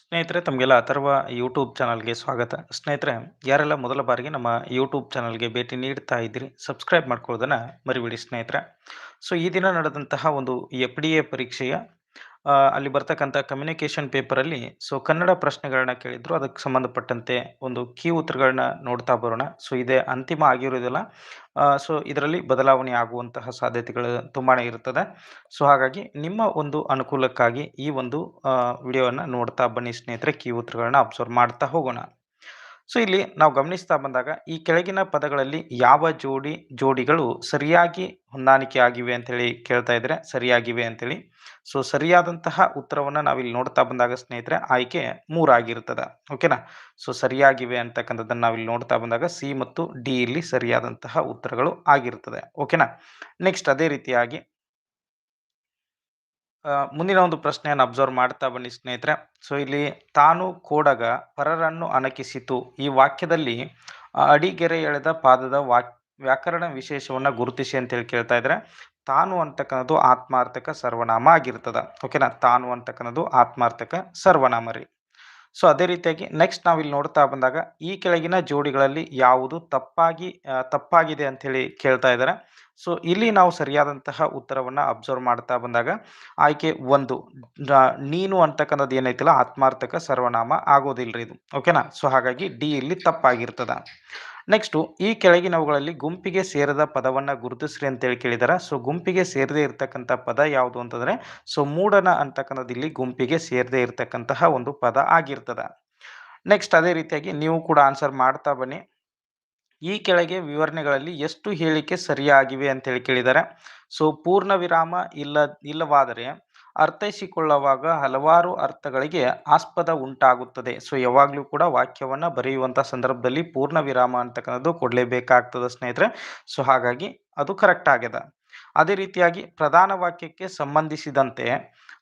ಸ್ನೇಹಿತರೆ, ತಮಗೆಲ್ಲ ಅಥರ್ವ ಯೂಟ್ಯೂಬ್ ಚಾನಲ್ಗೆ ಸ್ವಾಗತ. ಸ್ನೇಹಿತರೆ, ಯಾರೆಲ್ಲ ಮೊದಲ ಬಾರಿಗೆ ನಮ್ಮ ಯೂಟ್ಯೂಬ್ ಚಾನಲ್ಗೆ ಭೇಟಿ ನೀಡ್ತಾ ಇದ್ದೀರಿ, ಸಬ್ಸ್ಕ್ರೈಬ್ ಮಾಡ್ಕೊಳ್ಳೋದನ್ನು ಮರಿಬೇಡಿ ಸ್ನೇಹಿತರೆ. ಸೊ ಈ ದಿನ ನಡೆದಂತಹ ಒಂದು ಎಫ್ ಡಿ ಎ ಪರೀಕ್ಷೆಯ ಅಲ್ಲಿ ಬರ್ತಕ್ಕಂಥ ಕಮ್ಯುನಿಕೇಶನ್ ಪೇಪರಲ್ಲಿ ಸೊ ಕನ್ನಡ ಪ್ರಶ್ನೆಗಳನ್ನ ಕೇಳಿದ್ರು. ಅದಕ್ಕೆ ಸಂಬಂಧಪಟ್ಟಂತೆ ಒಂದು ಕೀ ಉತ್ತರಗಳನ್ನ ನೋಡ್ತಾ ಬರೋಣ. ಸೊ ಇದೇ ಅಂತಿಮ ಆಗಿರೋದಿಲ್ಲ. ಸೊ ಇದರಲ್ಲಿ ಬದಲಾವಣೆ ಆಗುವಂತಹ ಸಾಧ್ಯತೆಗಳು ತುಂಬಾ ಇರ್ತದೆ. ಸೊ ಹಾಗಾಗಿ ನಿಮ್ಮ ಒಂದು ಅನುಕೂಲಕ್ಕಾಗಿ ಈ ಒಂದು ವಿಡಿಯೋವನ್ನು ನೋಡ್ತಾ ಬನ್ನಿ ಸ್ನೇಹಿತರೆ. ಕೀ ಉತ್ತರಗಳನ್ನ ಅಬ್ಸರ್ವ್ ಮಾಡ್ತಾ ಹೋಗೋಣ. ಸೊ, ಇಲ್ಲಿ ನಾವು ಗಮನಿಸ್ತಾ ಬಂದಾಗ ಈ ಕೆಳಗಿನ ಪದಗಳಲ್ಲಿ ಯಾವ ಜೋಡಿ, ಜೋಡಿಗಳು ಸರಿಯಾಗಿ ಹೊಂದಾಣಿಕೆ ಆಗಿವೆ ಅಂತೇಳಿ ಕೇಳ್ತಾ ಇದ್ರೆ ಸರಿಯಾಗಿವೆ ಅಂತೇಳಿ. ಸೊ, ಸರಿಯಾದಂತಹ ಉತ್ತರವನ್ನು ನಾವಿಲ್ಲಿ ನೋಡ್ತಾ ಬಂದಾಗ ಸ್ನೇಹಿತರೆ ಆಯ್ಕೆ ಮೂರಾಗಿರ್ತದೆ ಓಕೆನಾ? ಸೊ, ಸರಿಯಾಗಿವೆ ಅಂತಕ್ಕಂಥದ್ದನ್ನ ನಾವಿಲ್ಲಿ ನೋಡ್ತಾ ಬಂದಾಗ ಸಿ ಮತ್ತು ಡಿ ಇಲ್ಲಿ ಸರಿಯಾದಂತಹ ಉತ್ತರಗಳು ಆಗಿರ್ತದೆ ಓಕೆನಾ? ನೆಕ್ಸ್ಟ್ ಅದೇ ರೀತಿಯಾಗಿ ಮುಂದಿನ ಒಂದು ಪ್ರಶ್ನೆಯನ್ನು ಅಬ್ಸರ್ವ್ ಮಾಡ್ತಾ ಬನ್ನಿ ಸ್ನೇಹಿತರೆ. ಸೊ ಇಲ್ಲಿ ತಾನು ಕೋಡಗ ಪರರನ್ನು ಅಣಕಿಸಿತು. ಈ ವಾಕ್ಯದಲ್ಲಿ ಅಡಿಗೆರೆ ಎಳೆದ ಪಾದದ ವಾಕ್, ವ್ಯಾಕರಣ ವಿಶೇಷವನ್ನ ಗುರುತಿಸಿ ಅಂತ ಹೇಳಿ ಕೇಳ್ತಾ ಇದ್ರೆ, ತಾನು ಅಂತಕ್ಕಂಥದ್ದು ಆತ್ಮಾರ್ಥಕ ಸರ್ವನಾಮ ಆಗಿರ್ತದ. ಓಕೆನಾ ತಾನು ಅಂತಕ್ಕಂಥದ್ದು ಆತ್ಮಾರ್ಥಕ ಸರ್ವನಾಮ ರೀ. ಸೊ ಅದೇ ರೀತಿಯಾಗಿ ನೆಕ್ಸ್ಟ್ ನಾವಿಲ್ಲಿ ನೋಡ್ತಾ ಬಂದಾಗ, ಈ ಕೆಳಗಿನ ಜೋಡಿಗಳಲ್ಲಿ ಯಾವುದು ತಪ್ಪಾಗಿ ತಪ್ಪಾಗಿದೆ ಅಂತ ಹೇಳಿ ಕೇಳ್ತಾ ಇದ್ದಾರೆ ಸೊ, ಇಲ್ಲಿ ನಾವು ಸರಿಯಾದಂತಹ ಉತ್ತರವನ್ನು ಅಬ್ಸರ್ವ್ ಮಾಡ್ತಾ ಬಂದಾಗ, ಆಯ್ಕೆ ಒಂದು. ನೀನು ಅಂತಕ್ಕಂಥದ್ದು ಏನೈತಿಲ್ಲ ಆತ್ಮಾರ್ಥಕ ಸರ್ವನಾಮ ಆಗೋದಿಲ್ರಿ ಇದು. ಓಕೆನಾ? ಸೊ, ಹಾಗಾಗಿ ಡಿ ಇಲ್ಲಿ ತಪ್ಪಾಗಿರ್ತದ. ನೆಕ್ಸ್ಟು, ಈ ಕೆಳಗಿನವುಗಳಲ್ಲಿ ಗುಂಪಿಗೆ ಸೇರದ ಪದವನ್ನ ಗುರುತಿಸ್ರಿ ಅಂತೇಳಿ ಕೇಳಿದಾರೆ. ಸೊ, ಗುಂಪಿಗೆ ಸೇರದೇ ಇರತಕ್ಕಂಥ ಪದ ಯಾವುದು ಅಂತಂದ್ರೆ, ಸೊ ಮೂಡನ ಅಂತಕ್ಕಂಥದ್ದು ಇಲ್ಲಿ ಗುಂಪಿಗೆ ಸೇರದೇ ಇರತಕ್ಕಂತಹ ಒಂದು ಪದ ಆಗಿರ್ತದ. ನೆಕ್ಸ್ಟ್, ಅದೇ ರೀತಿಯಾಗಿ ನೀವು ಕೂಡ ಆನ್ಸರ್ ಮಾಡ್ತಾ ಬನ್ನಿ. ಈ ಕೆಳಗೆ ವಿವರಣೆಗಳಲ್ಲಿ ಎಷ್ಟು ಹೇಳಿಕೆ ಸರಿಯಾಗಿವೆ ಅಂತ ಹೇಳಿ ಕೇಳಿದ್ದಾರೆ. ಸೊ, ಪೂರ್ಣ ವಿರಾಮ ಇಲ್ಲ, ಇಲ್ಲವಾದರೆ ಅರ್ಥೈಸಿಕೊಳ್ಳುವಾಗ ಹಲವಾರು ಅರ್ಥಗಳಿಗೆ ಆಸ್ಪದ ಉಂಟಾಗುತ್ತದೆ. ಸೊ, ಯಾವಾಗಲೂ ಕೂಡ ವಾಕ್ಯವನ್ನು ಬರೆಯುವಂಥ ಸಂದರ್ಭದಲ್ಲಿ ಪೂರ್ಣ ವಿರಾಮ ಅಂತಕ್ಕಂಥದ್ದು ಕೊಡಲೇಬೇಕಾಗ್ತದೆ ಸ್ನೇಹಿತರೆ. ಸೊ, ಹಾಗಾಗಿ ಅದು ಕರೆಕ್ಟ್ ಆಗ್ಯದ. ಅದೇ ರೀತಿಯಾಗಿ ಪ್ರಧಾನ ವಾಕ್ಯಕ್ಕೆ ಸಂಬಂಧಿಸಿದಂತೆ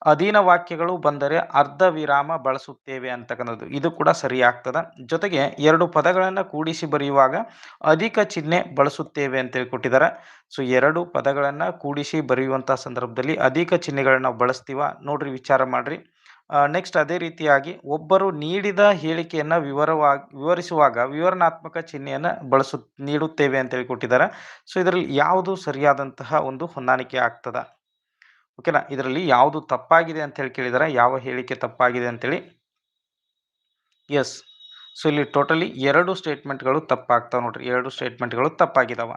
ಅಧೀನ ವಾಕ್ಯಗಳು ಬಂದರೆ ಅರ್ಧ ವಿರಾಮ ಬಳಸುತ್ತೇವೆ ಅಂತಕ್ಕಂಥದ್ದು ಇದು ಕೂಡ ಸರಿಯಾಗ್ತದ. ಜೊತೆಗೆ ಎರಡು ಪದಗಳನ್ನು ಕೂಡಿಸಿ ಬರೆಯುವಾಗ ಅಧಿಕ ಚಿಹ್ನೆ ಬಳಸುತ್ತೇವೆ ಅಂತೇಳಿ ಕೊಟ್ಟಿದ್ದಾರೆ ಸೊ ಎರಡು ಪದಗಳನ್ನು ಕೂಡಿಸಿ ಬರೆಯುವಂಥ ಸಂದರ್ಭದಲ್ಲಿ ಅಧಿಕ ಚಿಹ್ನೆಗಳನ್ನು ಬಳಸ್ತೀವ ನೋಡ್ರಿ ವಿಚಾರ ಮಾಡ್ರಿ. ನೆಕ್ಸ್ಟ್ ಅದೇ ರೀತಿಯಾಗಿ ಒಬ್ಬರು ನೀಡಿದ ಹೇಳಿಕೆಯನ್ನು ವಿವರವಾಗಿ ವಿವರಿಸುವಾಗ ವಿವರಣಾತ್ಮಕ ಚಿಹ್ನೆಯನ್ನು ಬಳಸು, ನೀಡುತ್ತೇವೆ ಅಂತೇಳಿ ಕೊಟ್ಟಿದ್ದಾರೆ ಸೊ ಇದರಲ್ಲಿ ಯಾವುದು ಸರಿಯಾದಂತಹ ಒಂದು ಹೊಂದಾಣಿಕೆ ಆಗ್ತದ? ಓಕೆನಾ ಇದರಲ್ಲಿ ಯಾವುದು ತಪ್ಪಾಗಿದೆ ಅಂತ ಹೇಳಿ ಕೇಳಿದ್ದಾರೆ ಯಾವ ಹೇಳಿಕೆ ತಪ್ಪಾಗಿದೆ ಅಂತೇಳಿ ಎಸ್ ಸೊ ಇಲ್ಲಿ ಟೋಟಲಿ ಎರಡು ಸ್ಟೇಟ್ಮೆಂಟ್ಗಳು ತಪ್ಪಾಗ್ತಾವೆ ನೋಡ್ರಿ. ಎರಡು ಸ್ಟೇಟ್ಮೆಂಟ್ಗಳು ತಪ್ಪಾಗಿದಾವ.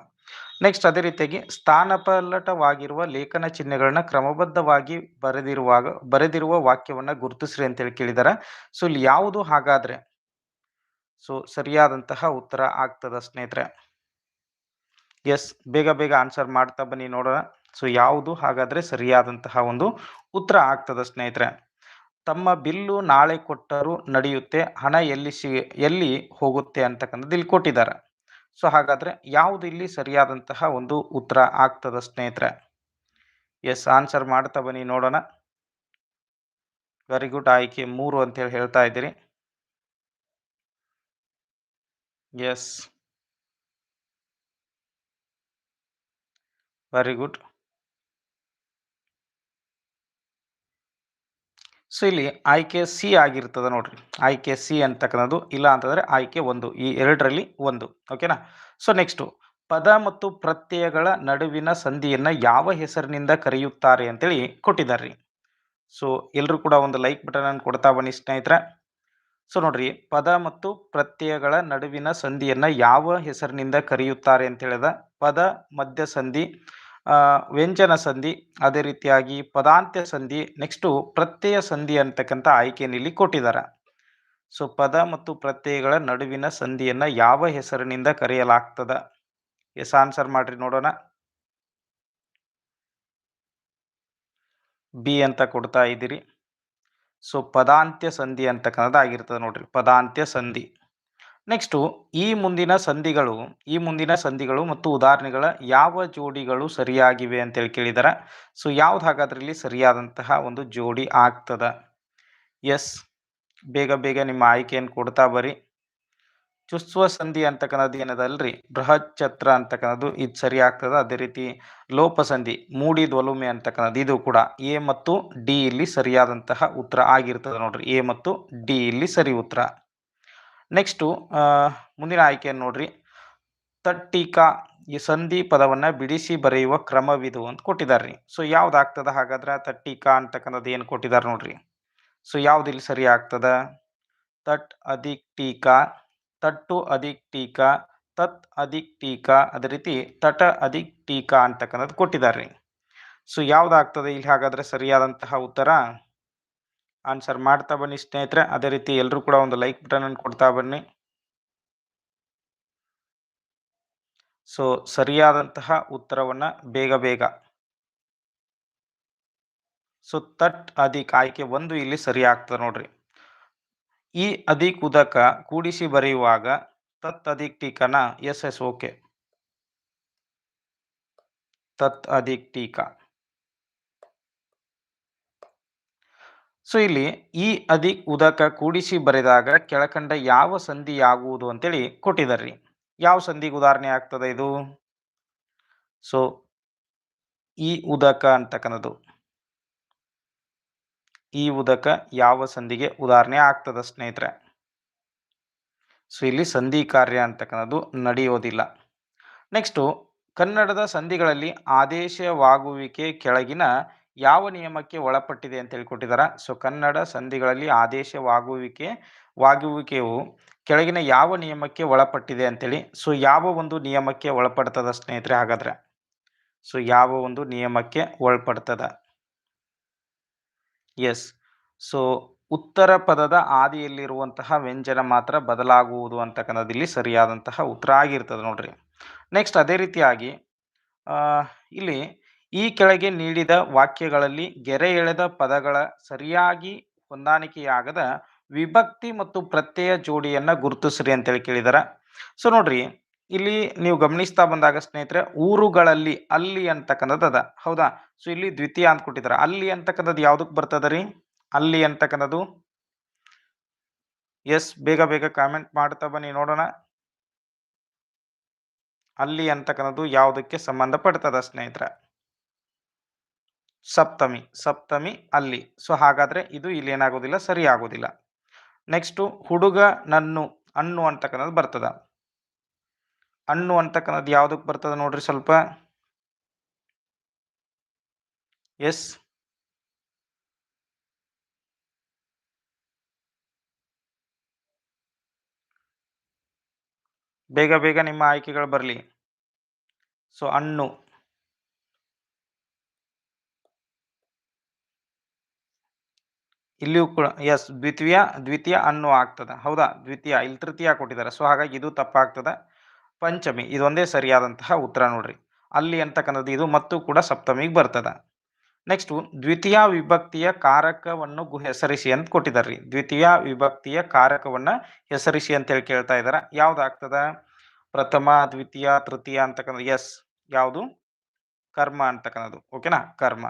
ನೆಕ್ಸ್ಟ್ ಅದೇ ರೀತಿಯಾಗಿ ಸ್ಥಾನಪಲ್ಲಟವಾಗಿರುವ ಲೇಖನ ಚಿಹ್ನೆಗಳನ್ನ ಕ್ರಮಬದ್ಧವಾಗಿ ಬರೆದಿರುವಾಗ, ಬರೆದಿರುವ ವಾಕ್ಯವನ್ನ ಗುರುತಿಸ್ರಿ ಅಂತೇಳಿ ಕೇಳಿದಾರೆ. ಸೊ ಇಲ್ಲಿ ಯಾವುದು ಹಾಗಾದ್ರೆ? ಸೊ ಸರಿಯಾದಂತಹ ಉತ್ತರ ಆಗ್ತದ ಸ್ನೇಹಿತರೆ? ಎಸ್ ಬೇಗ ಬೇಗ ಆನ್ಸರ್ ಮಾಡ್ತಾ ಬನ್ನಿ ನೋಡೋಣ. ಸೊ ಯಾವುದು ಹಾಗಾದ್ರೆ ಸರಿಯಾದಂತಹ ಒಂದು ಉತ್ತರ ಆಗ್ತದ ಸ್ನೇಹಿತರೆ? ತಮ್ಮ ಬಿಲ್ಲು ನಾಳೆ ಕೊಟ್ಟರೂ ನಡೆಯುತ್ತೆ, ಹಣ ಎಲ್ಲಿ ಸಿ, ಎಲ್ಲಿ ಹೋಗುತ್ತೆ ಅಂತಕ್ಕಂಥದ್ದು ಇಲ್ಲಿ ಕೊಟ್ಟಿದ್ದಾರೆ. ಸೊ ಹಾಗಾದರೆ ಯಾವುದು ಇಲ್ಲಿ ಸರಿಯಾದಂತಹ ಒಂದು ಉತ್ತರ ಆಗ್ತದ ಸ್ನೇಹಿತರೆ? ಎಸ್ ಆನ್ಸರ್ ಮಾಡ್ತಾ ಬನ್ನಿ, ನೋಡೋಣ. ವೆರಿ ಗುಡ್ ಆಯ್ಕೆ, ಮೂರು ಅಂತೇಳಿ ಹೇಳ್ತಾ ಇದ್ದೀರಿ. ಎಸ್ ವೆರಿ ಗುಡ್ ಸೊ ಇಲ್ಲಿ ಆಯ್ಕೆ ಸಿ ಆಗಿರ್ತದೆ ನೋಡ್ರಿ. ಆಯ್ಕೆ ಸಿ ಅಂತಕ್ಕಂಥದ್ದು, ಇಲ್ಲ ಅಂತಂದರೆ ಆಯ್ಕೆ ಒಂದು. ಈ ಎರಡರಲ್ಲಿ ಒಂದು. ಓಕೆನಾ ಸೊ ನೆಕ್ಸ್ಟು ಪದ ಮತ್ತು ಪ್ರತ್ಯಯಗಳ ನಡುವಿನ ಸಂಧಿಯನ್ನು ಯಾವ ಹೆಸರಿನಿಂದ ಕರೆಯುತ್ತಾರೆ ಅಂತೇಳಿ ಕೊಟ್ಟಿದ್ದಾರೆ ಸೊ ಎಲ್ಲರೂ ಕೂಡ ಒಂದು ಲೈಕ್ ಬಟನ್ ಅನ್ನು ಕೊಡ್ತಾ ಬನ್ನಿ ಸ್ನೇಹಿತರೆ. ಸೊ ನೋಡ್ರಿ. ಪದ ಮತ್ತು ಪ್ರತ್ಯಯಗಳ ನಡುವಿನ ಸಂಧಿಯನ್ನು ಯಾವ ಹೆಸರಿನಿಂದ ಕರೆಯುತ್ತಾರೆ ಅಂತ ಹೇಳಿದ? ಪದ ಮಧ್ಯ ಸಂಧಿ ವ್ಯಂಜನ ಸಂಧಿ, ಅದೇ ರೀತಿಯಾಗಿ ಪದಾಂತ್ಯ ಸಂಧಿ ನೆಕ್ಸ್ಟು ಪ್ರತ್ಯಯ ಸಂಧಿ ಅಂತಕ್ಕಂಥ ಆಯ್ಕೆಯನ್ನು ಇಲ್ಲಿ ಕೊಟ್ಟಿದ್ದಾರೆ. ಸೊ ಪದ ಮತ್ತು ಪ್ರತ್ಯಯಗಳ ನಡುವಿನ ಸಂಧಿಯನ್ನ ಯಾವ ಹೆಸರಿನಿಂದ ಕರೆಯಲಾಗ್ತದ? ಎಸ್ ಆನ್ಸರ್ ಮಾಡ್ರಿ ನೋಡೋಣ. ಬಿ ಅಂತ ಕೊಡ್ತಾ ಇದ್ದೀರಿ. ಸೊ ಪದಾಂತ್ಯ ಸಂಧಿ ಅಂತಕ್ಕಂಥದ್ದು ಆಗಿರ್ತದೆ ನೋಡ್ರಿ. ಪದಾಂತ್ಯ ಸಂಧಿ. ನೆಕ್ಸ್ಟು ಈ ಮುಂದಿನ ಸಂಧಿಗಳು, ಈ ಮುಂದಿನ ಸಂಧಿಗಳು ಮತ್ತು ಉದಾಹರಣೆಗಳ ಯಾವ ಜೋಡಿಗಳು ಸರಿಯಾಗಿವೆ ಅಂತೇಳಿ ಕೇಳಿದಾರೆ. ಸೊ ಯಾವ್ದು ಹಾಗಾದ್ರೆ ಇಲ್ಲಿ ಸರಿಯಾದಂತಹ ಒಂದು ಜೋಡಿ ಆಗ್ತದ? ಎಸ್ ಬೇಗ ಬೇಗ ನಿಮ್ಮ ಆಯ್ಕೆಯನ್ನು ಕೊಡ್ತಾ ಬರ್ರಿ ಚುಸ್ವ ಸಂಧಿ ಅಂತಕ್ಕಂಥದ್ದು ಏನದಲ್ರಿ ಬೃಹತ್ ಛತ್ರ ಅಂತಕ್ಕಂಥದ್ದು ಇದು ಸರಿ ಆಗ್ತದ? ಅದೇ ರೀತಿ ಲೋಪಸಂಧಿ ಮೂಡಿ ಧ್ವಲುಮೆ ಅಂತಕ್ಕಂಥದ್ದು ಇದು ಕೂಡ ಎ ಮತ್ತು ಡಿ ಇಲ್ಲಿ ಸರಿಯಾದಂತಹ ಉತ್ತರ ಆಗಿರ್ತದೆ ನೋಡ್ರಿ. ಎ ಮತ್ತು ಡಿ ಇಲ್ಲಿ ಸರಿ ಉತ್ತರ. ನೆಕ್ಸ್ಟು ಮುಂದಿನ ಆಯ್ಕೆಯನ್ನು ನೋಡ್ರಿ. ತಟ್ಟಿಕಾ ಈ ಸಂಧಿ ಪದವನ್ನು ಬಿಡಿಸಿ ಬರೆಯುವ ಕ್ರಮವಿದು ಅಂತ ಕೊಟ್ಟಿದ್ದಾರೆ ಸೊ ಯಾವ್ದಾಗ್ತದ ಹಾಗಾದ್ರೆ ತಟ್ಟಿಕಾ ಅಂತಕ್ಕಂಥದ್ದು ಏನು ಕೊಟ್ಟಿದ್ದಾರೆ ನೋಡ್ರಿ. ಸೊ ಯಾವ್ದು ಇಲ್ಲಿ ಸರಿ ಆಗ್ತದ? ತಟ್ ಅಧಿಕ್ ಟೀಕಾ ತಟ್ಟು ಅಧಿಕ್ ಟೀಕಾ ತತ್ ಅಧಿಕ್ ಟೀಕಾ ಅದೇ ರೀತಿ ತಟ ಅಧಿಕ್ ಟೀಕಾ ಅಂತಕ್ಕಂಥದ್ದು ಕೊಟ್ಟಿದ್ದಾರೆ ಸೊ ಯಾವ್ದಾಗ್ತದೆ ಇಲ್ಲಿ ಹಾಗಾದ್ರೆ ಸರಿಯಾದಂತಹ ಉತ್ತರ? ಆನ್ಸರ್ ಮಾಡ್ತಾ ಬನ್ನಿ ಸ್ನೇಹಿತರೆ. ಅದೇ ರೀತಿ ಎಲ್ಲರೂ ಕೂಡ ಒಂದು ಲೈಕ್ ಬಟನ್ ಅನ್ನು ಕೊಡ್ತಾ ಬನ್ನಿ. ಸೊ ಸರಿಯಾದಂತಹ ಉತ್ತರವನ್ನು ಬೇಗ ಬೇಗ. ಸೊ ತಟ್ ಅಧಿಕ ಆಯ್ಕೆ ಒಂದು ಇಲ್ಲಿ ಸರಿ ಆಗ್ತದೆ ನೋಡ್ರಿ. ಈ ಅಧಿಕ ಉದಕ ಕೂಡಿಸಿ ಬರೆಯುವಾಗ ತತ್ ಅಧಿಕ ಟೀಕನ ಎಸ್ ಎಸ್ ಓಕೆ. ತತ್ ಅಧಿಕ ಟೀಕಾ. ಸೊ ಇಲ್ಲಿ ಈ ಅಧಿ ಉದಕ ಕೂಡಿಸಿ ಬರೆದಾಗ ಕೆಳಕಂಡ ಯಾವ ಸಂಧಿ ಸಂಧಿಯಾಗುವುದು ಅಂತೇಳಿ ಕೊಟ್ಟಿದಾರ್ರಿ ಯಾವ ಸಂಧಿಗೆ ಉದಾಹರಣೆ ಆಗ್ತದೆ ಇದು? ಸೊ ಈ ಉದಕ ಅಂತಕ್ಕಂಥದ್ದು. ಈ ಉದಕ ಯಾವ ಸಂಧಿಗೆ ಉದಾಹರಣೆ ಆಗ್ತದ ಸ್ನೇಹಿತರೆ? ಸೊ ಇಲ್ಲಿ ಸಂಧಿ ಕಾರ್ಯ ಅಂತಕ್ಕಂಥದ್ದು ನಡೆಯೋದಿಲ್ಲ. ನೆಕ್ಸ್ಟು ಕನ್ನಡದ ಸಂಧಿಗಳಲ್ಲಿ ಆದೇಶವಾಗುವಿಕೆ ಕೆಳಗಿನ ಯಾವ ನಿಯಮಕ್ಕೆ ಒಳಪಟ್ಟಿದೆ ಅಂತ ಹೇಳಿಕೊಟ್ಟಿದ್ದಾರೆ ಸೊ ಕನ್ನಡ ಸಂಧಿಗಳಲ್ಲಿ ಆದೇಶವಾಗುವಿಕೆ, ವಾಗುವಿಕೆಯು ಕೆಳಗಿನ ಯಾವ ನಿಯಮಕ್ಕೆ ಒಳಪಟ್ಟಿದೆ ಅಂತೇಳಿ. ಸೊ ಯಾವ ಒಂದು ನಿಯಮಕ್ಕೆ ಒಳಪಡ್ತದ ಸ್ನೇಹಿತರೆ ಹಾಗಾದ್ರೆ? ಸೊ ಯಾವ ಒಂದು ನಿಯಮಕ್ಕೆ ಒಳಪಡ್ತದ? ಎಸ್ ಸೊ ಉತ್ತರ ಪದದ ಆದಿಯಲ್ಲಿರುವಂತಹ ವ್ಯಂಜನ ಮಾತ್ರ ಬದಲಾಗುವುದು ಅಂತಕ್ಕಂಥದ್ದು ಇಲ್ಲಿ ಸರಿಯಾದಂತಹ ಉತ್ತರ ಆಗಿರ್ತದೆ ನೋಡ್ರಿ. ನೆಕ್ಸ್ಟ್ ಅದೇ ರೀತಿಯಾಗಿ ಇಲ್ಲಿ ಈ ಕೆಳಗೆ ನೀಡಿದ ವಾಕ್ಯಗಳಲ್ಲಿ ಗೆರೆ ಎಳೆದ ಪದಗಳ ಸರಿಯಾಗಿ ಹೊಂದಾಣಿಕೆಯಾಗದ ವಿಭಕ್ತಿ ಮತ್ತು ಪ್ರತ್ಯಯ ಜೋಡಿಯನ್ನ ಗುರುತಿಸ್ರಿ ಅಂತೇಳಿ ಕೇಳಿದಾರ. ಸೊ ನೋಡ್ರಿ, ಇಲ್ಲಿ ನೀವು ಗಮನಿಸ್ತಾ ಬಂದಾಗ ಸ್ನೇಹಿತರೆ, ಊರುಗಳಲ್ಲಿ ಅಲ್ಲಿ ಅಂತಕ್ಕಂಥದ್ದು ಅದ. ಹೌದಾ? ಸೊ ಇಲ್ಲಿ ದ್ವಿತೀಯ ಅಂತ ಕೊಟ್ಟಿದ್ದಾರೆ ಅಲ್ಲಿ ಅಂತಕ್ಕಂಥದ್ದು ಯಾವ್ದಕ್ ಬರ್ತದ ರೀ? ಅಲ್ಲಿ ಅಂತಕ್ಕಂಥದ್ದು. ಎಸ್ ಬೇಗ ಬೇಗ ಕಾಮೆಂಟ್ ಮಾಡ್ತಾ ಬನ್ನಿ, ನೋಡೋಣ. ಅಲ್ಲಿ ಅಂತಕ್ಕಂಥದ್ದು ಯಾವುದಕ್ಕೆ ಸಂಬಂಧಪಡ್ತದ ಸ್ನೇಹಿತರೆ? ಸಪ್ತಮಿ ಸಪ್ತಮಿ ಅಲ್ಲಿ. ಸೊ ಹಾಗಾದರೆ ಇದು ಇಲ್ಲಿ ಏನಾಗೋದಿಲ್ಲ ಸರಿ ಆಗೋದಿಲ್ಲ ನೆಕ್ಸ್ಟು ಹುಡುಗ ನನ್ನು ಅಣ್ಣು ಅಂತಕ್ಕಂಥದ್ದು ಬರ್ತದ. ಅಣ್ಣು ಅಂತಕ್ಕಂಥದ್ದು ಯಾವುದಕ್ಕೆ ಬರ್ತದ ನೋಡ್ರಿ ಸ್ವಲ್ಪ. ಎಸ್ ಬೇಗ ಬೇಗ ನಿಮ್ಮ ಆಯ್ಕೆಗಳು ಬರಲಿ. ಸೊ ಹಣ್ಣು ಇಲ್ಲಿಯೂ ಕೂಡ ಎಸ್ ದ್ವಿತೀಯ ದ್ವಿತೀಯ ಅನ್ನೋ ಆಗ್ತದೆ. ಹೌದಾ? ದ್ವಿತೀಯ, ಇಲ್ಲಿ ತೃತೀಯ ಕೊಟ್ಟಿದ್ದಾರೆ. ಸೊ ಹಾಗಾಗಿ ಇದು ತಪ್ಪಾಗ್ತದ. ಪಂಚಮಿ, ಇದೊಂದೇ ಸರಿಯಾದಂತಹ ಉತ್ತರ ನೋಡ್ರಿ. ಅಲ್ಲಿ ಅಂತಕ್ಕಂಥದ್ದು ಇದು ಮತ್ತು ಕೂಡ ಸಪ್ತಮಿಗೆ ಬರ್ತದೆ. ನೆಕ್ಸ್ಟು ದ್ವಿತೀಯ ವಿಭಕ್ತಿಯ ಕಾರಕವನ್ನು ಗು- ಹೆಸರಿಸಿ ಅಂತ ಕೊಟ್ಟಿದ್ದಾರೆ. ದ್ವಿತೀಯ ವಿಭಕ್ತಿಯ ಕಾರಕವನ್ನು ಹೆಸರಿಸಿ ಅಂತ ಹೇಳಿ ಕೇಳ್ತಾ ಇದಾರ ಯಾವ್ದಾಗ್ತದ ಪ್ರಥಮ, ದ್ವಿತೀಯ, ತೃತೀಯ ಅಂತಕ್ಕಂಥದ್ದು ಎಸ್ ಯಾವುದು? ಕರ್ಮ ಅಂತಕ್ಕಂಥದ್ದು. ಓಕೆನಾ ಕರ್ಮ.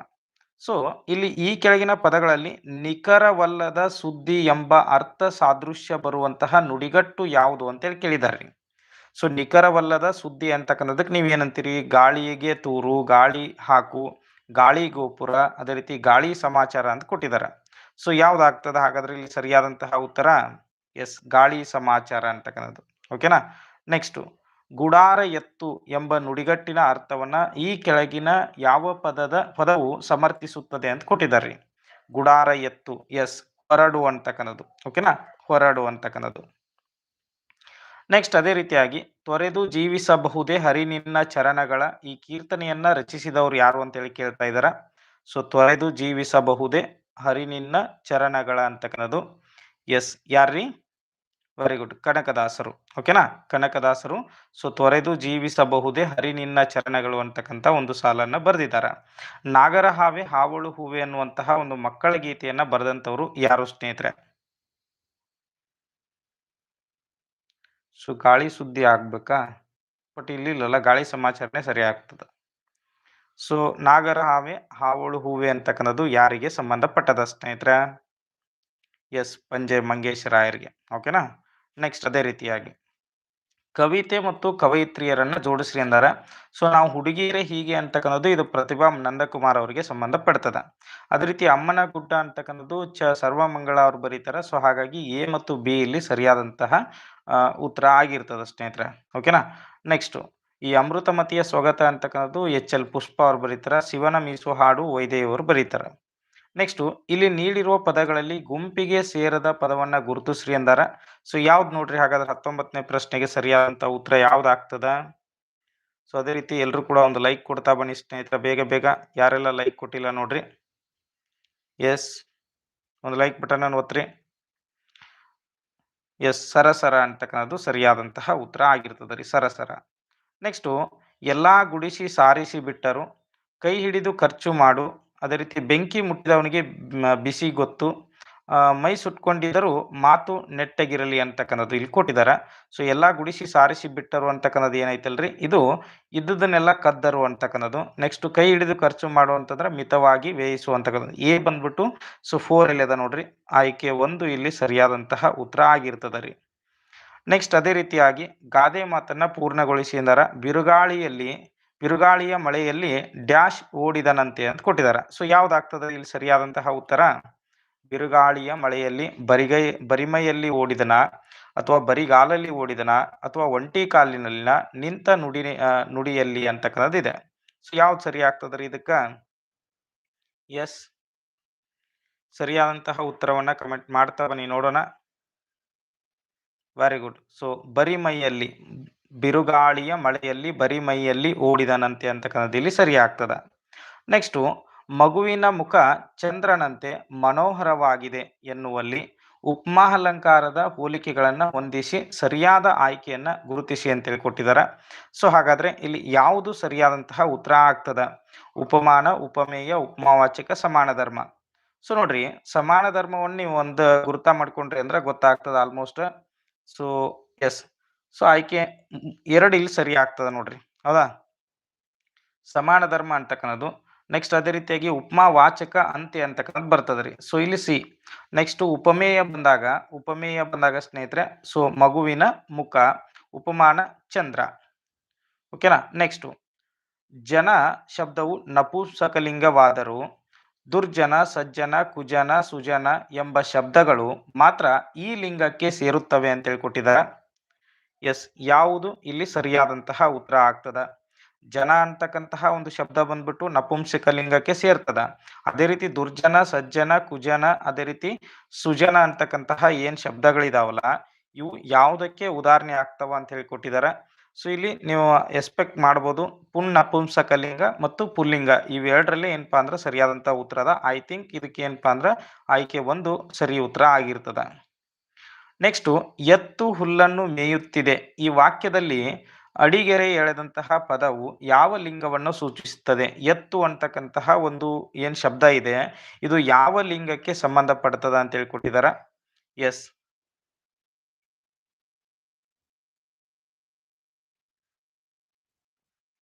ಸೊ, ಇಲ್ಲಿ ಈ ಕೆಳಗಿನ ಪದಗಳಲ್ಲಿ ನಿಖರವಲ್ಲದ ಸುದ್ದಿ ಎಂಬ ಅರ್ಥ ಸಾದೃಶ್ಯ ಬರುವಂತಹ ನುಡಿಗಟ್ಟು ಯಾವುದು ಅಂತೇಳಿ ಕೇಳಿದಾರ್ರಿ ಸೊ, ನಿಖರವಲ್ಲದ ಸುದ್ದಿ ಅಂತಕ್ಕನ್ನೋದಕ್ಕೆ ನೀವು ಏನಂತೀರಿ? ಗಾಳಿಗೆ ತೂರು, ಗಾಳಿ ಹಾಕು, ಗಾಳಿ ಗೋಪುರ, ಅದೇ ರೀತಿ ಗಾಳಿ ಸಮಾಚಾರ ಅಂತ ಕೊಟ್ಟಿದ್ದಾರೆ. ಸೊ, ಯಾವ್ದಾಗ್ತದ? ಹಾಗಾದ್ರೆ ಇಲ್ಲಿ ಸರಿಯಾದಂತಹ ಉತ್ತರ ಎಸ್, ಗಾಳಿ ಸಮಾಚಾರ ಅಂತಕ್ಕಂಥದ್ದು. ಓಕೆನಾ? ನೆಕ್ಸ್ಟ್ ಗುಡಾರ ಎತ್ತು ಎಂಬ ನುಡಿಗಟ್ಟಿನ ಅರ್ಥವನ್ನ ಈ ಕೆಳಗಿನ ಯಾವ ಪದದ ಪದವು ಸಮರ್ಥಿಸುತ್ತದೆ ಅಂತ ಕೊಟ್ಟಿದ್ದಾರೆ. ಗುಡಾರ ಎತ್ತು ಎಸ್ ಹೊರಡು ಅಂತಕ್ಕನ್ನೋದು ಓಕೆನಾ ಹೊರಡು ಅಂತಕ್ಕನ್ನೋದು ನೆಕ್ಸ್ಟ್ ಅದೇ ರೀತಿಯಾಗಿ ತೊರೆದು ಜೀವಿಸಬಹುದೇ ಹರಿನಿನ್ನ ಚರಣಗಳ ಈ ಕೀರ್ತನೆಯನ್ನ ರಚಿಸಿದವರು ಯಾರು ಅಂತೇಳಿ ಕೇಳ್ತಾ ಇದಾರ ಸೊ ತೊರೆದು ಜೀವಿಸಬಹುದೇ ಹರಿನಿನ್ನ ಚರಣಗಳ ಅಂತಕ್ಕನದು ಎಸ್ ಯಾರ್ರಿ? ವೆರಿ ಗುಡ್ ಕನಕದಾಸರು. ಓಕೆನಾ ಕನಕದಾಸರು. ಸೊ ತೊರೆದು ಜೀವಿಸಬಹುದೇ ಹರಿ ನಿನ್ನ ಚರಣಗಳು ಅಂತಕ್ಕಂಥ ಒಂದು ಸಾಲನ್ನ ಬರೆದಿದ್ದಾರೆ ನಾಗರ ಹಾವೆ, ಹಾವಳು ಹೂವೆ ಅನ್ನುವಂತಹ ಒಂದು ಮಕ್ಕಳ ಗೀತೆಯನ್ನ ಬರೆದಂತವ್ರು ಯಾರು ಸ್ನೇಹಿತರೆ? ಸೊ ಗಾಳಿ ಸುದ್ದಿ ಆಗ್ಬೇಕಾ? ಬಟ್ ಇಲ್ಲಿ ಗಾಳಿ ಸಮಾಚಾರನೆ ಸರಿ ಆಗ್ತದೆ. ಸೊ ನಾಗರ ಹಾವೆ, ಹಾವಳು ಹೂವೆ ಅಂತಕ್ಕಂಥದ್ದು ಯಾರಿಗೆ ಸಂಬಂಧಪಟ್ಟದ ಸ್ನೇಹಿತರೆ? ಎಸ್ ಪಂಜೆ ಮಂಗೇಶ್ ರಾಯರಿಗೆ. ಓಕೆನಾ ನೆಕ್ಸ್ಟ್ ಅದೇ ರೀತಿಯಾಗಿ. ಕವಿತೆ ಮತ್ತು ಕವಯಿತ್ರಿಯರನ್ನ ಜೋಡಿಸ್ರಿ ಅಂದಾರ. ಸೊ ನಾವು ಹುಡುಗಿಯರೇ ಹೀಗೆ ಅಂತಕ್ಕಂಥದ್ದು ಇದು ಪ್ರತಿಭಾ ನಂದಕುಮಾರ್ ಅವರಿಗೆ ಸಂಬಂಧಪಡ್ತದ ಅದೇ ರೀತಿ ಅಮ್ಮನ ಗುಡ್ಡ ಅಂತಕ್ಕಂಥದ್ದು ಚ ಸರ್ವಮಂಗಳ ಅವ್ರು ಬರೀತಾರ. ಸೊ ಹಾಗಾಗಿ ಎ ಮತ್ತು ಬಿ ಇಲ್ಲಿ ಸರಿಯಾದಂತಹ ಉತ್ತರ ಆಗಿರ್ತದ ಸ್ನೇಹಿತರೆ. ಓಕೆನಾ ನೆಕ್ಸ್ಟ್ ಈ ಅಮೃತಮತಿಯ ಸ್ವಗತ ಅಂತಕ್ಕಂಥದ್ದು ಎಚ್ ಎಲ್ ಪುಷ್ಪ ಅವ್ರು ಬರೀತಾರ. ಶಿವನ ಮೀಸು ಹಾಡು ವೈದೇವರು ಬರೀತಾರ. ನೆಕ್ಸ್ಟ್ ಇಲ್ಲಿ ನೀಡಿರುವ ಪದಗಳಲ್ಲಿ ಗುಂಪಿಗೆ ಸೇರದ ಪದವನ್ನ ಗುರುತಿಸ್ರಿ ಅಂದಾರ. ಸೊ ಯಾವ್ದು ನೋಡ್ರಿ? ಹಾಗಾದ್ರೆ ಹತ್ತೊಂಬತ್ತನೇ ಪ್ರಶ್ನೆಗೆ ಸರಿಯಾದಂತ ಉತ್ತರ ಯಾವ್ದು ಆಗ್ತದ ಸೊ ಅದೇ ರೀತಿ ಎಲ್ಲರೂ ಕೂಡ ಒಂದು ಲೈಕ್ ಕೊಡ್ತಾ ಬನ್ನಿ ಸ್ನೇಹಿತರ, ಬೇಗ ಬೇಗ. ಯಾರೆಲ್ಲ ಲೈಕ್ ಕೊಟ್ಟಿಲ್ಲ ನೋಡ್ರಿ. ಎಸ್ ಒಂದು ಲೈಕ್ ಬಟನ್ ಅನ್ನು ಎಸ್ ಸರಸರ ಅಂತಕ್ಕಂಥದ್ದು ಸರಿಯಾದಂತಹ ಉತ್ತರ ಆಗಿರ್ತದೆ ರೀ ಸರಸರ ನೆಕ್ಸ್ಟು ಎಲ್ಲಾ ಗುಡಿಸಿ ಸಾರಿಸಿ ಬಿಟ್ಟರು, ಕೈ ಹಿಡಿದು ಖರ್ಚು ಮಾಡು ಅದೇ ರೀತಿ ಬೆಂಕಿ ಮುಟ್ಟಿದವನಿಗೆ ಬಿಸಿ ಗೊತ್ತು. ಮೈ ಸುಟ್ಕೊಂಡಿದ್ದರೂ ಮಾತು ನೆಟ್ಟಗಿರಲಿ ಅಂತಕ್ಕಂಥದ್ದು ಇಲ್ಲಿ ಕೊಟ್ಟಿದ್ದಾರೆ. ಸೊ, ಎಲ್ಲ ಗುಡಿಸಿ ಸಾರಿಸಿ ಬಿಟ್ಟರು ಅಂತಕ್ಕನ್ನೋದು ಏನೈತಲ್ರಿ ಇದು ಇದ್ದುದನ್ನೆಲ್ಲ ಕದ್ದರು ಅಂತಕ್ಕಂಥದ್ದು. ನೆಕ್ಸ್ಟ್ ಕೈ ಹಿಡಿದು ಖರ್ಚು ಮಾಡುವಂತಂದ್ರೆ ಮಿತವಾಗಿ ವ್ಯಯಿಸು ಎ ಬಂದ್ಬಿಟ್ಟು, ಸೊ ಫೋರ್ ಅಲ್ಲಿ ಅದ ನೋಡ್ರಿ. ಆಯ್ಕೆ ಒಂದು ಇಲ್ಲಿ ಸರಿಯಾದಂತಹ ಉತ್ತರ ಆಗಿರ್ತದ ರೀ. ನೆಕ್ಸ್ಟ್ ಅದೇ ರೀತಿಯಾಗಿ ಗಾದೆ ಮಾತನ್ನ ಪೂರ್ಣಗೊಳಿಸಿ ಬಿರುಗಾಳಿಯಲ್ಲಿ ಬಿರುಗಾಳಿಯ ಮಳೆಯಲ್ಲಿ ಡ್ಯಾಶ್ ಓಡಿದನಂತೆ ಅಂತ ಕೊಟ್ಟಿದ್ದಾರೆ. ಸೊ ಯಾವ್ದಾಗ್ತದೆ? ಇಲ್ಲಿ ಸರಿಯಾದಂತಹ ಉತ್ತರ. ಬಿರುಗಾಳಿಯ ಮಳೆಯಲ್ಲಿ ಬರಿಗೈ, ಬರಿಮೈಯಲ್ಲಿ ಓಡಿದನ? ಅಥವಾ ಬರಿಗಾಲಲ್ಲಿ ಓಡಿದನ? ಅಥವಾ ಒಂಟಿ ಕಾಲಿನಲ್ಲಿನ ನಿಂತ ನುಡಿ ನುಡಿಯಲ್ಲಿ ಅಂತಕ್ಕಂಥದ್ದು ಇದೆ. ಸೊ ಯಾವ್ದು ಸರಿ ಆಗ್ತದ್ರಿ ಇದಕ್ಕ? ಎಸ್ ಸರಿಯಾದಂತಹ ಉತ್ತರವನ್ನ ಕಮೆಂಟ್ ಮಾಡ್ತಾ ಬನ್ನಿ, ನೋಡೋಣ. ವೆರಿ ಗುಡ್ ಸೊ ಬರಿಮೈಯಲ್ಲಿ ಬಿರುಗಾಳಿಯ ಮಳೆಯಲ್ಲಿ ಬರಿಮೈಯಲ್ಲಿ ಓಡಿದನಂತೆ ಅಂತಕ್ಕಂಥದ್ದು ಇಲ್ಲಿ ಸರಿ ಆಗ್ತದ. ನೆಕ್ಸ್ಟು ಮಗುವಿನ ಮುಖ ಚಂದ್ರನಂತೆ ಮನೋಹರವಾಗಿದೆ ಎನ್ನುವಲ್ಲಿ ಉಪ್ಮಾಹಲಂಕಾರದ ಹೋಲಿಕೆಗಳನ್ನ ಹೊಂದಿಸಿ ಸರಿಯಾದ ಆಯ್ಕೆಯನ್ನ ಗುರುತಿಸಿ ಅಂತೇಳಿ ಕೊಟ್ಟಿದ್ದಾರೆ ಸೊ ಹಾಗಾದ್ರೆ ಇಲ್ಲಿ ಯಾವುದು ಸರಿಯಾದಂತಹ ಉತ್ತರ ಆಗ್ತದ? ಉಪಮಾನ, ಉಪಮೇಯ ಉಪಮಾವಾಚಕ ಸಮಾನ ಧರ್ಮ ಸೊ ನೋಡ್ರಿ ಸಮಾನ ಧರ್ಮವನ್ನು ನೀವು ಒಂದು ಗುರುತ ಮಾಡ್ಕೊಂಡ್ರಿ ಅಂದ್ರೆ ಗೊತ್ತಾಗ್ತದ ಆಲ್ಮೋಸ್ಟ್ ಸೊ ಎಸ್ ಸೊ, ಆಯ್ಕೆ ಎರಡು ಇಲ್ಲಿ ಸರಿ ಆಗ್ತದ ನೋಡ್ರಿ. ಹೌದಾ? ಸಮಾನ ಧರ್ಮ ಅಂತಕ್ಕಂಥದ್ದು ನೆಕ್ಸ್ಟ್ ಅದೇ ರೀತಿಯಾಗಿ ಉಪಮಾ ವಾಚಕ ಅಂತ್ಯ ಅಂತಕ್ಕಂಥದ್ದು ಬರ್ತದೆ ರೀ ಸೊ, ಇಲ್ಲಿ ಸಿ. ನೆಕ್ಸ್ಟ್ ಉಪಮೇಯ ಬಂದಾಗ ಉಪಮೇಯ ಬಂದಾಗ ಸ್ನೇಹಿತರೆ, ಸೊ, ಮಗುವಿನ ಮುಖ, ಉಪಮಾನ ಚಂದ್ರ. ಓಕೆನಾ? ನೆಕ್ಸ್ಟ್ ಜನ ಶಬ್ದವು ನಪುಸಕಲಿಂಗವಾದರೂ, ದುರ್ಜನ, ಸಜ್ಜನ, ಕುಜನ, ಸುಜನ ಎಂಬ ಶಬ್ದಗಳು ಮಾತ್ರ ಈ ಲಿಂಗಕ್ಕೆ ಸೇರುತ್ತವೆ ಅಂತ ಕೊಟ್ಟಿದ್ದಾರೆ ಎಸ್, ಯಾವುದು ಇಲ್ಲಿ ಸರಿಯಾದಂತಹ ಉತ್ತರ ಆಗ್ತದ. ಜನ ಅಂತಕ್ಕಂತಹ ಒಂದು ಶಬ್ದ ಬಂದ್ಬಿಟ್ಟು ನಪುಂಸಕ ಲಿಂಗಕ್ಕೆ ಸೇರ್ತದ. ಅದೇ ರೀತಿ ದುರ್ಜನ, ಸಜ್ಜನ, ಕುಜನ, ಅದೇ ರೀತಿ ಸುಜನ ಅಂತಕ್ಕಂತಹ ಏನ್ ಶಬ್ದಗಳಿದಾವಲ್ಲ, ಇವು ಯಾವುದಕ್ಕೆ ಉದಾಹರಣೆ ಆಗ್ತಾವ ಅಂತ ಹೇಳಿ ಕೊಟ್ಟಿದ್ದಾರೆ ಸೊ, ಇಲ್ಲಿ ನೀವು ಎಕ್ಸ್ಪೆಕ್ಟ್ ಮಾಡ್ಬೋದು ಪುನ್ ನಪುಂಸಕ ಲಿಂಗ ಮತ್ತು ಪುಲ್ಲಿಂಗ. ಇವೆರಡರಲ್ಲಿ ಏನಪ್ಪಾ ಅಂದ್ರೆ ಸರಿಯಾದಂತಹ ಉತ್ತರದ. ಐ ಥಿಂಕ್ ಇದಕ್ಕೆ ಏನಪ್ಪಾ ಅಂದ್ರೆ ಆಯ್ಕೆ ಒಂದು ಸರಿ ಉತ್ತರ ಆಗಿರ್ತದ. ನೆಕ್ಸ್ಟ್ ಎತ್ತು ಹುಲ್ಲನ್ನು ಮೇಯುತ್ತಿದೆ. ಈ ವಾಕ್ಯದಲ್ಲಿ ಅಡಿಗೆರೆ ಎಳೆದಂತಹ ಪದವು ಯಾವ ಲಿಂಗವನ್ನು ಸೂಚಿಸುತ್ತದೆ? ಎತ್ತು ಅಂತಕ್ಕಂತಹ ಒಂದು ಏನ್ ಶಬ್ದ ಇದೆ, ಇದು ಯಾವ ಲಿಂಗಕ್ಕೆ ಸಂಬಂಧಪಡ್ತದ ಅಂತ ಹೇಳಿ ಕೊಟ್ಟಿದಾರ ಎಸ್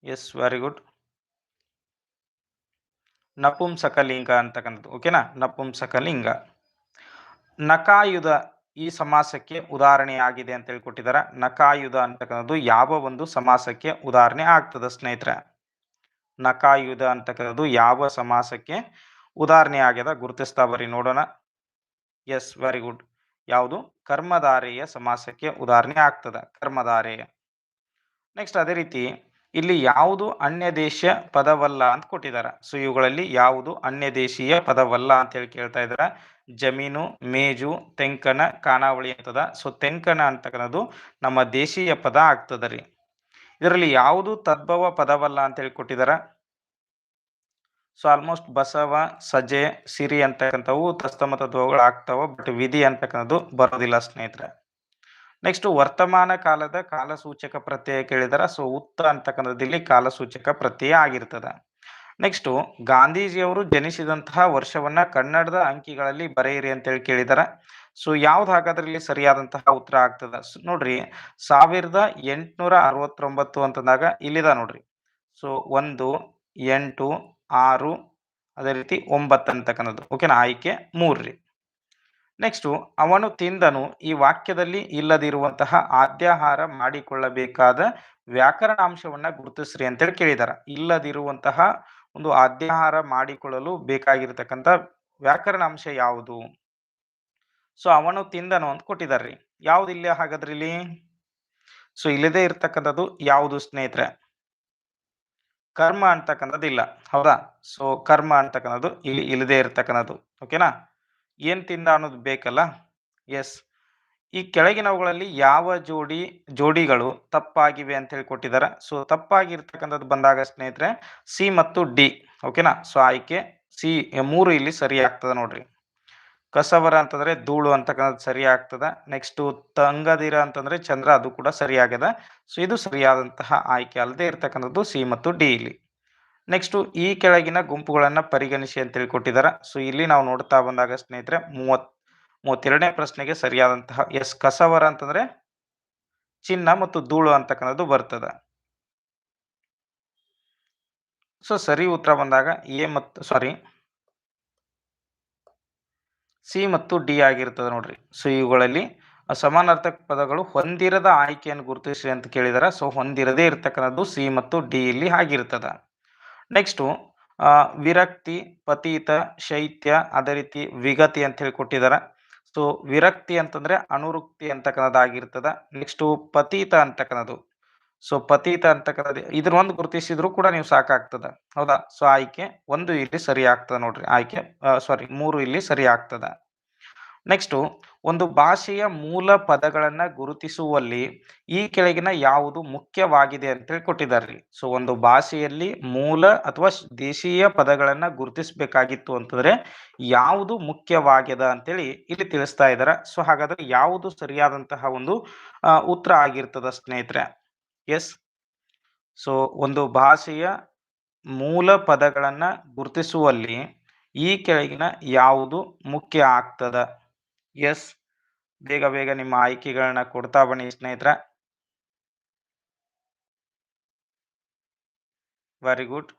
ಎಸ್ ವೆರಿ ಗುಡ್ ನಪುಂಸಕ ಲಿಂಗ ಅಂತಕ್ಕಂಥದ್ದು ಓಕೆನಾ ನಪುಂಸಕ ಲಿಂಗ ನಕಾಯುಧ ಈ ಸಮಾಸಕ್ಕೆ ಉದಾಹರಣೆಯಾಗಿದೆ ಅಂತ ಹೇಳಿ ಕೊಟ್ಟಿದ್ದಾರೆ ನಕಾಯುಧ ಅಂತಕ್ಕಂಥದ್ದು ಯಾವ ಒಂದು ಸಮಾಸಕ್ಕೆ ಉದಾಹರಣೆ ಆಗ್ತದೆ ಸ್ನೇಹಿತರೆ. ನಕಾಯುಧ ಅಂತಕ್ಕಂಥದ್ದು ಯಾವ ಸಮಾಸಕ್ಕೆ ಉದಾಹರಣೆ ಆಗ್ಯದ ಗುರುತಿಸ್ತಾ ಬರ್ರಿ ನೋಡೋಣ. ಎಸ್ ವೆರಿ ಗುಡ್ ಯಾವುದು? ಕರ್ಮಧಾರೆಯ ಸಮಾಸಕ್ಕೆ ಉದಾಹರಣೆ ಆಗ್ತದ. ಕರ್ಮಧಾರೆಯ. ನೆಕ್ಸ್ಟ್ ಅದೇ ರೀತಿ ಇಲ್ಲಿ ಯಾವುದು ಅನ್ಯ ದೇಶ ಪದವಲ್ಲ ಅಂತ ಕೊಟ್ಟಿದ್ದಾರೆ ಸೊ ಇವುಗಳಲ್ಲಿ ಯಾವುದು ಅನ್ಯ ದೇಶೀಯ ಪದವಲ್ಲ ಅಂತ ಹೇಳಿ ಕೇಳ್ತಾ ಇದ್ದಾರೆ ಜಮೀನು, ಮೇಜು, ತೆಂಕನ ಖಾನಾವಳಿ ಅಂತದ. ಸೊ ತೆಂಕನ ಅಂತಕ್ಕಂಥದ್ದು ನಮ್ಮ ದೇಶೀಯ ಪದ ಆಗ್ತದ ರೀ. ಇದರಲ್ಲಿ ಯಾವುದು ತದ್ಭವ ಪದವಲ್ಲ ಅಂತ ಹೇಳಿ ಕೊಟ್ಟಿದ್ದಾರೆ ಸೊ ಆಲ್ಮೋಸ್ಟ್ ಬಸವ, ಸಜೆ, ಸಿರಿ ಅಂತಕ್ಕಂಥವು ತಸ್ತಮ ತದ್ಭವಗಳು ಆಗ್ತಾವ ಬಟ್ ವಿಧಿ ಅಂತಕ್ಕಂಥದ್ದು ಬರೋದಿಲ್ಲ ಸ್ನೇಹಿತರೆ. ನೆಕ್ಸ್ಟ್ ವರ್ತಮಾನ ಕಾಲದ ಕಾಲಸೂಚಕ ಪ್ರತ್ಯಯ ಕೇಳಿದಾರ. ಸೊ ಉತ್ತ ಅಂತಕ್ಕಂಥದ್ದು ಇಲ್ಲಿ ಕಾಲಸೂಚಕ ಪ್ರತ್ಯಯ ಆಗಿರ್ತದ. ನೆಕ್ಸ್ಟ್ ಗಾಂಧೀಜಿಯವರು ಜನಿಸಿದಂತಹ ವರ್ಷವನ್ನ ಕನ್ನಡದ ಅಂಕಿಗಳಲ್ಲಿ ಬರೆಯಿರಿ ಅಂತೇಳಿ ಕೇಳಿದಾರ. ಸೊ ಯಾವ್ದು ಹಾಗಾದ್ರೆ ಇಲ್ಲಿ ಸರಿಯಾದಂತಹ ಉತ್ತರ ಆಗ್ತದ? ನೋಡ್ರಿ, ಸಾವಿರದ ಎಂಟುನೂರ ಅರವತ್ತೊಂಬತ್ತು ಅಂತಂದಾಗ ಇಲ್ಲಿದ ನೋಡ್ರಿ. ಸೊ ಒಂದು, ಎಂಟು, ಆರು, ಅದೇ ರೀತಿ ಒಂಬತ್ತು ಅಂತಕ್ಕಂಥದ್ದು. ಓಕೆನಾ ಆಯ್ಕೆ ಮೂರ್ರಿ. ನೆಕ್ಸ್ಟು ಅವನು ತಿಂದನು. ಈ ವಾಕ್ಯದಲ್ಲಿ ಇಲ್ಲದಿರುವಂತಹ ಆದ್ಯಾಹಾರ ಮಾಡಿಕೊಳ್ಳಬೇಕಾದ ವ್ಯಾಕರಣ ವ್ಯಾಕರಣಾಂಶವನ್ನ ಗುರುತಿಸ್ರಿ ಅಂತೇಳಿ ಕೇಳಿದಾರ. ಇಲ್ಲದಿರುವಂತಹ ಒಂದು ಆದ್ಯಾಹಾರ ಮಾಡಿಕೊಳ್ಳಲು ಬೇಕಾಗಿರತಕ್ಕಂತ ವ್ಯಾಕರಣ ಅಂಶ ಯಾವುದು? ಸೊ ಅವನು ತಿಂದನು ಅಂತ ಕೊಟ್ಟಿದಾರ್ರಿ. ಯಾವ್ದು ಇಲ್ಲ ಹಾಗಾದ್ರೆ ಇಲ್ಲಿ? ಸೊ ಇಲ್ಲದೆ ಇರ್ತಕ್ಕಂಥದ್ದು ಯಾವುದು ಸ್ನೇಹಿತರೆ? ಕರ್ಮ ಅಂತಕ್ಕಂಥದ್ದು ಇಲ್ಲ ಹೌದಾ? ಸೊ ಕರ್ಮ ಅಂತಕ್ಕಂಥದ್ದು ಇಲ್ಲಿ ಇಲ್ಲದೆ ಇರ್ತಕ್ಕಂಥದ್ದು. ಓಕೆನಾ ಏನ್ ತಿಂದ ಅನ್ನೋದು ಬೇಕಲ್ಲ? ಎಸ್ ಈ ಕೆಳಗಿನವುಗಳಲ್ಲಿ ಯಾವ ಜೋಡಿ, ಜೋಡಿಗಳು ತಪ್ಪಾಗಿವೆ ಅಂತ ಹೇಳಿ ಕೊಟ್ಟಿದ್ದಾರೆ. ಸೊ ತಪ್ಪಾಗಿರ್ತಕ್ಕಂಥದ್ದು ಬಂದಾಗ ಸ್ನೇಹಿತರೆ ಸಿ ಮತ್ತು ಡಿ ಓಕೆನಾ ಸೊ ಆಯ್ಕೆ ಸಿ ಮೂರು ಇಲ್ಲಿ ಸರಿ ಆಗ್ತದೆ ನೋಡ್ರಿ. ಕಸವರ ಅಂತಂದ್ರೆ ಧೂಳು ಅಂತಕ್ಕಂಥದ್ದು ಸರಿ ಆಗ್ತದ. ನೆಕ್ಸ್ಟ್ ತಂಗದಿರ ಅಂತಂದ್ರೆ ಚಂದ್ರ ಅದು ಕೂಡ ಸರಿ ಆಗ್ಯದ ಸೊ ಇದು ಸರಿಯಾದಂತಹ ಆಯ್ಕೆ ಅಲ್ಲದೆ ಇರ್ತಕ್ಕಂಥದ್ದು ಸಿ ಮತ್ತು ಡಿ ಇಲ್ಲಿ. ನೆಕ್ಸ್ಟ್ ಈ ಕೆಳಗಿನ ಗುಂಪುಗಳನ್ನು ಪರಿಗಣಿಸಿ ಅಂತ ಕೊಟ್ಟಿದ್ದಾರೆ ಸೊ ಇಲ್ಲಿ ನಾವು ನೋಡ್ತಾ ಬಂದಾಗ ಸ್ನೇಹಿತರೆ, ಮೂವತ್, ಮೂವತ್ತೆರಡನೇ ಪ್ರಶ್ನೆಗೆ ಸರಿಯಾದಂತಹ ಎಸ್ ಕಸವರ ಅಂತಂದ್ರೆ ಚಿನ್ನ ಮತ್ತು ಧೂಳು ಅಂತಕ್ಕಂಥದ್ದು ಬರ್ತದೆ. ಸೊ ಸರಿ ಉತ್ತರ ಬಂದಾಗ ಎ ಮತ್ತು ಸಾರಿ ಸಿ ಮತ್ತು ಡಿ ಆಗಿರ್ತದೆ ನೋಡ್ರಿ. ಸೊ ಇವುಗಳಲ್ಲಿ ಸಮಾನಾರ್ಥಕ ಪದಗಳು ಹೊಂದಿರದ ಆಯ್ಕೆಯನ್ನು ಗುರುತಿಸಿ ಅಂತ ಕೇಳಿದಾರೆ. ಸೊ ಹೊಂದಿರದೇ ಇರ್ತಕ್ಕಂಥದ್ದು ಸಿ ಮತ್ತು ಡಿ ಇಲ್ಲಿ ಆಗಿರ್ತದ. ನೆಕ್ಸ್ಟು ವಿರಕ್ತಿ, ಪತೀತ, ಶೈತ್ಯ, ಅದೇ ರೀತಿ ವಿಗತಿ ಅಂತ ಹೇಳಿ ಕೊಟ್ಟಿದ್ದಾರೆ. ಸೊ ವಿರಕ್ತಿ ಅಂತಂದ್ರೆ ಅನುರುಕ್ತಿ ಅಂತಕ್ಕಂಥದ್ದು ಆಗಿರ್ತದೆ ನೆಕ್ಸ್ಟು ಪತೀತ ಅಂತಕ್ಕಂಥದ್ದು. ಸೊ ಪತೀತ ಅಂತಕ್ಕಂಥದ್ದು, ಇದ್ರ ಒಂದು ಗುರುತಿಸಿದ್ರು ಕೂಡ ನೀವು ಸಾಕಾಗ್ತದ. ಹೌದಾ? ಸೊ ಆಯ್ಕೆ ಒಂದು ಇಲ್ಲಿ ಸರಿ ಆಗ್ತದೆ ನೋಡ್ರಿ. ಆಯ್ಕೆ ಸಾರಿ ಮೂರು ಇಲ್ಲಿ ಸರಿ ಆಗ್ತದ. ನೆಕ್ಸ್ಟು ಒಂದು ಭಾಷೆಯ ಮೂಲ ಪದಗಳನ್ನು ಗುರುತಿಸುವಲ್ಲಿ ಈ ಕೆಳಗಿನ ಯಾವುದು ಮುಖ್ಯವಾಗಿದೆ ಅಂತೇಳಿ ಕೊಟ್ಟಿದ್ದಾರೆ ಸೊ ಒಂದು ಭಾಷೆಯಲ್ಲಿ ಮೂಲ ಅಥವಾ ದೇಶೀಯ ಪದಗಳನ್ನು ಗುರುತಿಸಬೇಕಾಗಿತ್ತು ಅಂತಂದ್ರೆ ಯಾವುದು ಮುಖ್ಯವಾಗ್ಯದ ಅಂತೇಳಿ ಇಲ್ಲಿ ತಿಳಿಸ್ತಾ ಇದ್ದಾರೆ. ಸೊ ಹಾಗಾದ್ರೆ ಯಾವುದು ಸರಿಯಾದಂತಹ ಒಂದು ಉತ್ತರ ಆಗಿರ್ತದ ಸ್ನೇಹಿತರೆ? ಎಸ್ ಸೊ ಒಂದು ಭಾಷೆಯ ಮೂಲ ಪದಗಳನ್ನು ಗುರುತಿಸುವಲ್ಲಿ ಈ ಕೆಳಗಿನ ಯಾವುದು ಮುಖ್ಯ ಆಗ್ತದ? ಎಸ್. ಬೇಗ ಬೇಗ ನಿಮ್ಮ ಆಯ್ಕೆಗಳನ್ನ ಕೊಡ್ತಾ ಬನ್ನಿ ಸ್ನೇಹಿತರ. ವೆರಿ ಗುಡ್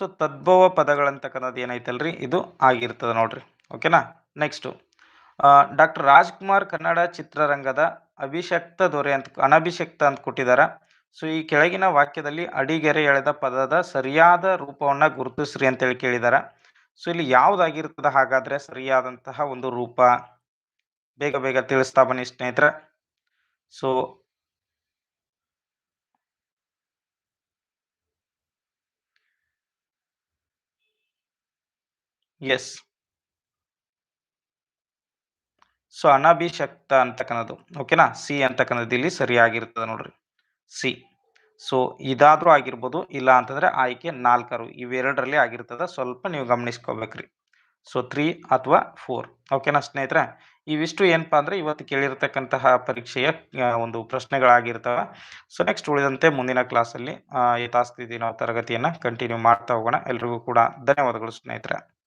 ಸೊ ತದ್ಭವ ಪದಗಳಂತಕ್ಕಂಥದ್ದು ಏನೈತಲ್ರಿ? ಇದು ಆಗಿರ್ತದೆ ನೋಡ್ರಿ. ಓಕೆನಾ ನೆಕ್ಸ್ಟು ಡಾಕ್ಟರ್ ರಾಜ್ಕುಮಾರ್ ಕನ್ನಡ ಚಿತ್ರರಂಗದ ಅಭಿಷಕ್ತ ದೊರೆ ಅಂತ, ಅನಭಿಷಕ್ತ ಅಂತ ಕೊಟ್ಟಿದ್ದಾರೆ ಸೊ, ಈ ಕೆಳಗಿನ ವಾಕ್ಯದಲ್ಲಿ ಅಡಿಗೆರೆ ಎಳೆದ ಪದದ ಸರಿಯಾದ ರೂಪವನ್ನ ಗುರುತಿಸ್ರಿ ಅಂತೇಳಿ ಕೇಳಿದಾರೆ. ಸೊ, ಇಲ್ಲಿ ಯಾವ್ದಾಗಿರ್ತದ? ಹಾಗಾದ್ರೆ ಸರಿಯಾದಂತಹ ಒಂದು ರೂಪ. ಬೇಗ ಬೇಗ ತಿಳಿಸ್ತಾ ಬನ್ನಿ ಸ್ನೇಹಿತರೆ. So, S. ಸೊ, ಅನಭಿಷಕ್ತ ಅಂತಕ್ಕಂಥದ್ದು ಓಕೆನಾ? ಸಿ ಅಂತಕ್ಕಂಥದ್ದು ಇಲ್ಲಿ ಸರಿಯಾಗಿರ್ತದೆ ನೋಡ್ರಿ. ಸಿ. ಸೊ, ಇದಾದರೂ ಆಗಿರ್ಬೋದು, ಇಲ್ಲ ಅಂತಂದರೆ ಆಯ್ಕೆ ನಾಲ್ಕರು, ಇವೆರಡರಲ್ಲಿ ಆಗಿರ್ತದೆ. ಸ್ವಲ್ಪ ನೀವು ಗಮನಿಸ್ಕೋಬೇಕ್ರಿ. ಸೊ, ತ್ರೀ ಅಥವಾ ಫೋರ್. ಓಕೆನಾ ಸ್ನೇಹಿತರೆ? ಇವಿಷ್ಟು ಏನಪ್ಪ ಅಂದರೆ ಇವತ್ತು ಕೇಳಿರ್ತಕ್ಕಂತಹ ಪರೀಕ್ಷೆಯ ಒಂದು ಪ್ರಶ್ನೆಗಳಾಗಿರ್ತವೆ. ಸೊ ನೆಕ್ಸ್ಟ್ ಉಳಿದಂತೆ ಮುಂದಿನ ಕ್ಲಾಸಲ್ಲಿ ಯಥಾಸ್ಥಿತಿ ನಾವು ತರಗತಿಯನ್ನು ಕಂಟಿನ್ಯೂ ಮಾಡ್ತಾ ಹೋಗೋಣ. ಎಲ್ರಿಗೂ ಕೂಡ ಧನ್ಯವಾದಗಳು ಸ್ನೇಹಿತರೆ.